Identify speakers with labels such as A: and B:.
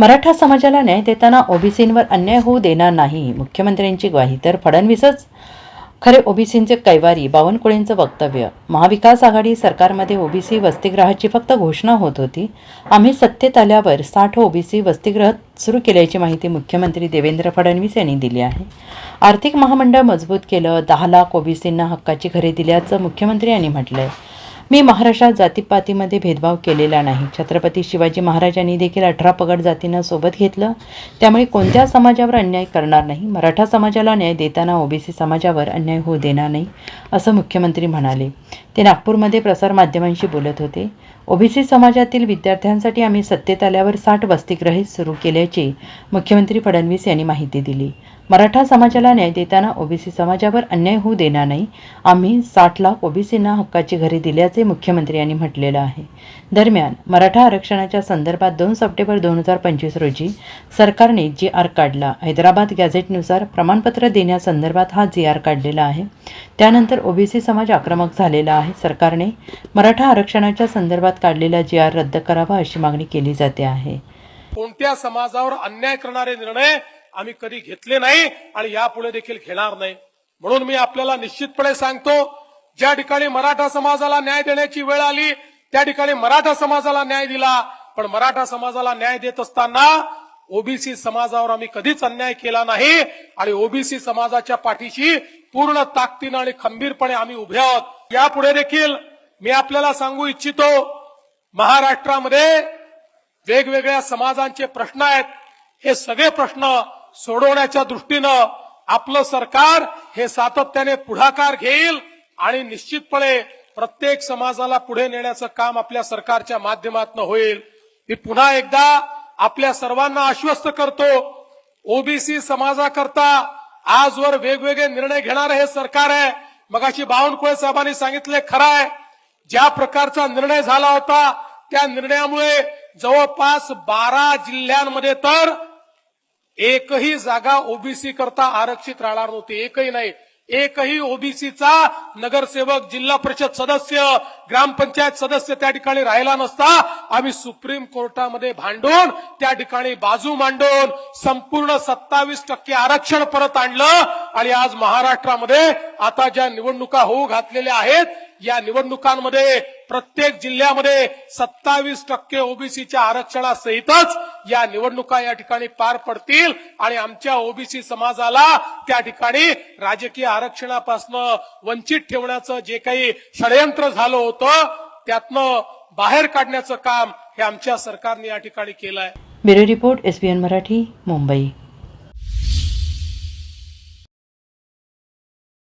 A: मराठा समाजाला न्याय देताना ओबीसींवर अन्याय होऊ देणार नाही मुख्यमंत्र्यांची ग्वाही तर फडणवीसच. खरे ओबीसींचे कैवारी बावनकुळेंचं वक्तव्य. महाविकास आघाडी सरकारमध्ये ओबीसी वसतिगृहाची फक्त घोषणा होत होती. आम्ही सत्तेत आल्यावर साठ ओबीसी वसतिगृह सुरू केल्याची माहिती मुख्यमंत्री देवेंद्र फडणवीस यांनी दिली आहे. आर्थिक महामंडळ मजबूत केलं दहा लाख ओबीसींना हक्काची घरे दिल्याचं मुख्यमंत्री यांनी म्हटलं आहे मी महाराष्ट्रात जातीपातीमध्ये भेदभाव केलेला नाही. छत्रपती शिवाजी महाराजांनी देखील अठरा पगड जातींना सोबत घेतलं. त्यामुळे कोणत्या समाजावर अन्याय करणार नाही? मराठा समाजाला न्याय देताना ओबीसी समाजावर अन्याय होऊ देणार नाही असं मुख्यमंत्री म्हणाले. ते नागपूरमध्ये प्रसारमाध्यमांशी बोलत होते. ओबीसी समाजातील विद्यार्थ्यांसाठी आम्ही सत्तेत आल्यावर साठ वसतिगृहे सुरू केल्याची मुख्यमंत्री फडणवीस यांनी माहिती दिली. मराठा समाजाला न्याय देताना ओबीसी समाजावर अन्याय होऊ देणार नाही. आम्ही साठ लाख ओबीसींना हक्काची घरे दिल्याचे मुख्यमंत्री यांनी म्हटलेलं आहे. दरम्यान मराठा आरक्षणाच्या संदर्भात दोन सप्टेंबर दोन हजार पंचवीस रोजी सरकारने जी आर काढला. हैदराबाद गॅझेटनुसार प्रमाणपत्र देण्यासंदर्भात हा जी आर काढलेला आहे. त्यानंतर ओबीसी समाज आक्रमक झालेला आहे. सरकारने मराठा आरक्षणाच्या संदर्भात काढलेला जी आर रद्द करावा अशी मागणी केली जाते आहे.
B: कोणत्या समाजावर अन्याय करणारे निर्णय आम्ही कधी घेतले नाही आणि यापुढे देखील घेणार नाही. म्हणून मी आपल्याला निश्चितपणे सांगतो ज्या ठिकाणी मराठा समाजाला न्याय देण्याची वेळ आली त्या ठिकाणी मराठा समाजाला न्याय दिला. पण मराठा समाजाला न्याय देत असताना ओबीसी समाजावर आम्ही कधीच अन्याय केला नाही आणि ओबीसी समाजाच्या पाठीशी पूर्ण ताकदीनं आणि खंबीरपणे आम्ही उभे आहोत. यापुढे देखील मी आपल्याला सांगू इच्छितो महाराष्ट्रामध्ये वेगवेगळ्या समाजांचे प्रश्न आहेत. हे सगळे प्रश्न सोडवण्याच्या दृष्टीनं आपलं सरकार हे सातत्याने पुढाकार घेईल आणि निश्चितपणे प्रत्येक समाजाला पुढे नेण्याचं काम आपल्या सरकारच्या माध्यमातून होईल. मी पुन्हा एकदा आपल्या सर्वांना आश्वस्त करतो ओबीसी समाजाकरता आजवर वेगवेगळे निर्णय घेणारं हे सरकार आहे. मगाशी बावनकुळे साहेबांनी सांगितले खरं आहे ज्या प्रकारचा निर्णय झाला होता त्या निर्णयामुळे जवळपास बारा जिल्ह्यांमध्ये तर एकही जागा ओबीसी करता आरक्षित राहणार नव्हती. एकही नाही. एकही ओबीसीचा नगरसेवक जिल्हा परिषद सदस्य ग्रामपंचायत सदस्य त्या ठिकाणी राहिला नसता. आम्ही सुप्रीम कोर्टामध्ये भांडून त्या ठिकाणी बाजू मांडून संपूर्ण सत्तावीस टक्के आरक्षण परत आणलं. आणि आज महाराष्ट्रामध्ये आता ज्या निवडणुका होऊ घातलेल्या आहेत या निवडणुकांमध्ये प्रत्येक जिल्ह्यामध्ये सत्तावीस टक्के ओबीसीच्या आरक्षणासहितच या निवडणुका या ठिकाणी पार पडतील. आणि आमच्या ओबीसी समाजाला त्या ठिकाणी राजकीय आरक्षणापासून वंचित ठेवण्याचं जे काही षडयंत्र झालं होतं त्यातनं बाहेर काढण्याचं काम हे आमच्या सरकारने या ठिकाणी केलं आहे
A: bureau report SBN Marathi Mumbai.